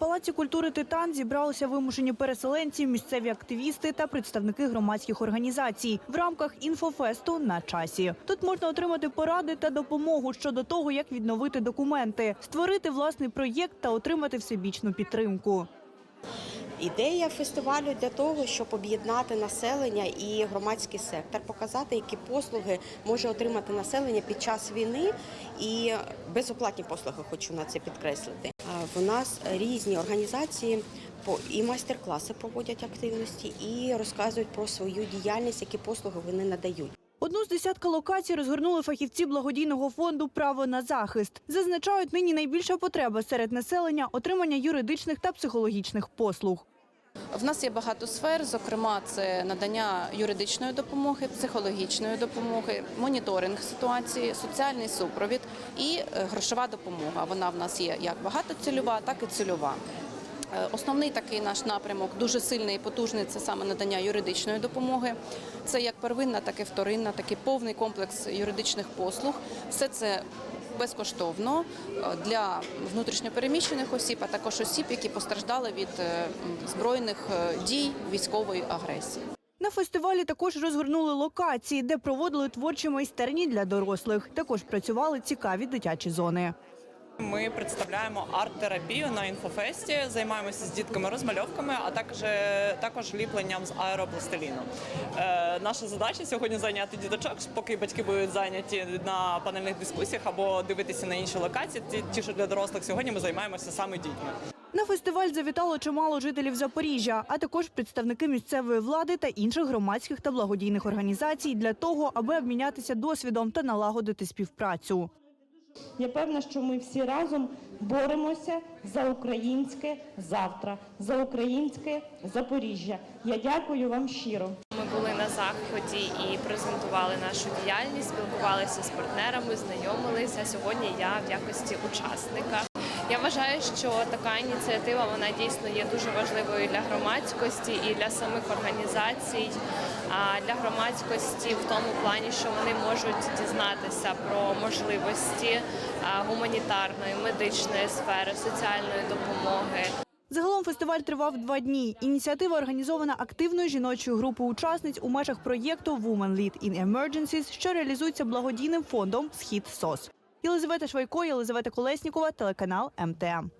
Палаці культури Титан зібралися вимушені переселенці, місцеві активісти та представники громадських організацій в рамках інфофесту на часі. Тут можна отримати поради та допомогу щодо того, як відновити документи, створити власний проєкт та отримати всебічну підтримку. Ідея фестивалю для того, щоб об'єднати населення і громадський сектор, показати, які послуги може отримати населення під час війни, і безоплатні послуги хочу на це підкреслити. В нас різні організації і майстер-класи проводять активності, і розказують про свою діяльність, які послуги вони надають. Одну з десятка локацій розгорнули фахівці благодійного фонду Право на захист. Зазначають, нині найбільша потреба серед населення отримання юридичних та психологічних послуг. В нас є багато сфер, зокрема, це надання юридичної допомоги, психологічної допомоги, моніторинг ситуації, соціальний супровід і е, грошова допомога. Вона в нас є як багатоцільова, так і цільова. Е, Основний такий наш напрямок дуже сильний і потужний це саме надання юридичної допомоги. Це як первинна, так і вторинна, такий повний комплекс юридичних послуг. Все це безкоштовно е, для внутрішньопереміщених осіб, а також осіб, які постраждали від е, збройних дій військової агресії. На фестивалі також розгорнули локації, де проводили творчі майстерні для дорослих. Також працювали цікаві дитячі зони. Ми представляємо арт-терапію на інфофесті, займаємося з дітками розмальовками, а також, також ліпленням з аеропластиліну. Е, наша задача сьогодні зайняти діточок, поки батьки будуть зайняті на панельних дискусіях або дивитися на інші локації. Ті, що для дорослих сьогодні ми займаємося саме дітьми. На фестиваль завітало чимало жителів Запоріжжя, а також представники місцевої влади та інших громадських та благодійних організацій для того, аби обмінятися досвідом та налагодити співпрацю. Я певна, що ми всі разом боремося за українське завтра, за українське Запоріжжя. Я дякую вам щиро. Ми були на заході і презентували нашу діяльність, спілкувалися з партнерами, знайомилися. Сьогодні я в якості учасника. Я вважаю, що така ініціатива вона дійсно є дуже важливою для громадськості і для самих організацій. А для громадськості в тому плані, що вони можуть дізнатися про можливості гуманітарної, медичної сфери, соціальної допомоги. Загалом фестиваль тривав два дні. Ініціатива організована активною жіночою групою учасниць у межах проєкту Women Lead in Emergencies, що реалізується благодійним фондом Схід СОС. Єлизавета Швайко, Єлизавета Колеснікова, телеканал МТМ.